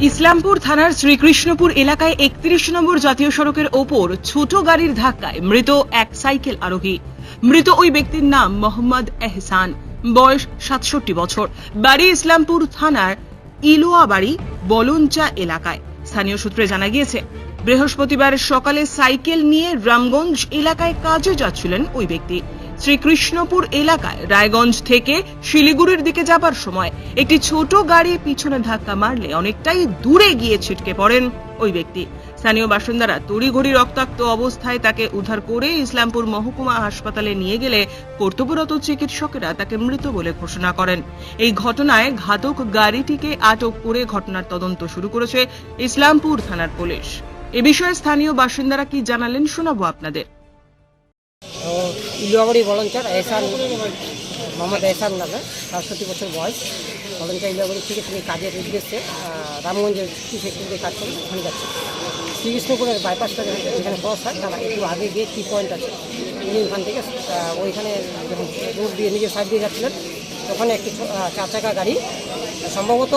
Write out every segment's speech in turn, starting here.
ইসলামপুর থানার শ্রীকৃষ্ণপুর এলাকায় একত্রিশ নম্বর জাতীয় সড়কের ওপর ছোট গাড়ির ধাক্কায় মৃত এক সাইকেল আরোহী। মৃত ওই ব্যক্তির নাম মোহাম্মদ এহসান। বয়স সাতষট্টি বছর। বাড়ি ইসলামপুর থানার ইলোয়া বাড়ি বলঞ্চা এলাকায়। স্থানীয় সূত্রে জানা গিয়েছে, বৃহস্পতিবার সকালে সাইকেল নিয়ে রামগঞ্জ এলাকায় কাজে যাচ্ছিলেন ওই ব্যক্তি। শ্রীকৃষ্ণপুর এলাকায় রায়গঞ্জ থেকে শিলিগুড়ির দিকে যাবার সময় একটি ছোট গাড়ি পিছনে ধাক্কা মারলে অনেকটাই দূরে গিয়ে ছিটকে পড়েন ওই ব্যক্তি। স্থানীয় বাসিন্দারা তড়িঘড়ি রক্তাক্ত অবস্থায় তাকে উদ্ধার করে ইসলামপুর মহকুমা হাসপাতালে নিয়ে গেলে কর্তব্যরত চিকিৎসকেরা তাকে মৃত বলে ঘোষণা করেন। এই ঘটনায় ঘাতক গাড়িটিকে আটক করে ঘটনার তদন্ত শুরু করেছে ইসলামপুর থানার পুলিশ। এ বিষয়ে স্থানীয় বাসিন্দারা কি জানালেন শোনাবো আপনাদের। ইলুয়াবাড়ি বলঞ্চার এহসান মোহাম্মদ এহসান নামে, সাতষট্টি বছর বয়স। বলঞ্চার ইলুয়াবাড়ি থেকে তিনি কাজের উদ্দেশ্যে রামগঞ্জের কি ফ্যাক্টরিতে কাজ করেন ওখানে যাচ্ছে শ্রীকৃষ্ণপুরের বাইপাসটা যেখানে- ক্রস হয়, তার একটু আগে গিয়ে টি পয়েন্ট আছে। তিনি ওখান থেকে ওইখানে যখন রোড দিয়ে নিজের সাইড দিয়ে যাচ্ছিলেন ওখানে একটি চার চাকা গাড়ি সম্ভবত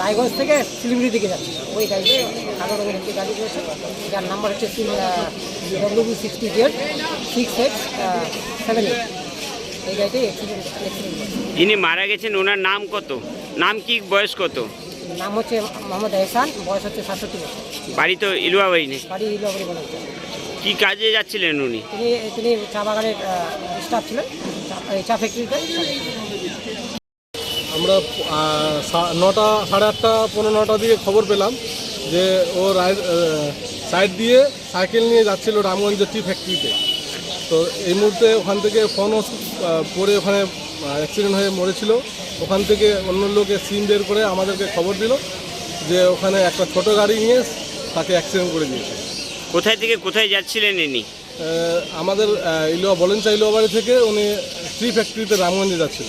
রায়গঞ্জ থেকে শিলিগুড়ির দিকে যাচ্ছে। ওই গাড়িতে কালো রঙের একটি গাড়ি রয়েছে যার নাম্বার হচ্ছে W sixty Z six X seven eight এই গাড়িতে যিনি মারা গেছেন ওনার নাম কত? নাম কি বয়স কত? নাম হচ্ছে মোহাম্মদ এহসান বয়স হচ্ছে সাতষট্টি বছর। বাড়ি তো ইলুয়াবাড়ি নেই। বাড়ি ইলগরি বলেছে কি কাজে যাচ্ছিলেন উনি? তিনি তিনি চা বাগানের স্টাফ ছিলেন চা ফ্যাক্টরিতে আমরা নটা সাড়ে আটটা পনেরো নটা দিকে খবর পেলাম যে ও সাইড দিয়ে সাইকেল নিয়ে যাচ্ছিল রামগঞ্জের টি ফ্যাক্টরিতে তো এই মুহূর্তে ওখান থেকে ফোনও পড়ে ওখানে অ্যাক্সিডেন্ট হয়ে মরেছিল। ওখান থেকে অন্য লোকে সিম বের করে আমাদেরকে খবর দিল যে ওখানে একটা ছোট গাড়ি নিয়ে তাকে অ্যাক্সিডেন্ট করে দিয়েছে। কোথায় থেকে কোথায় যাচ্ছিলেন ইনি? আমাদের ইলোয়া বলেনচা ইলোয়া বাড়ি থেকে উনি টি ফ্যাক্টরিতে রামগঞ্জে যাচ্ছিল।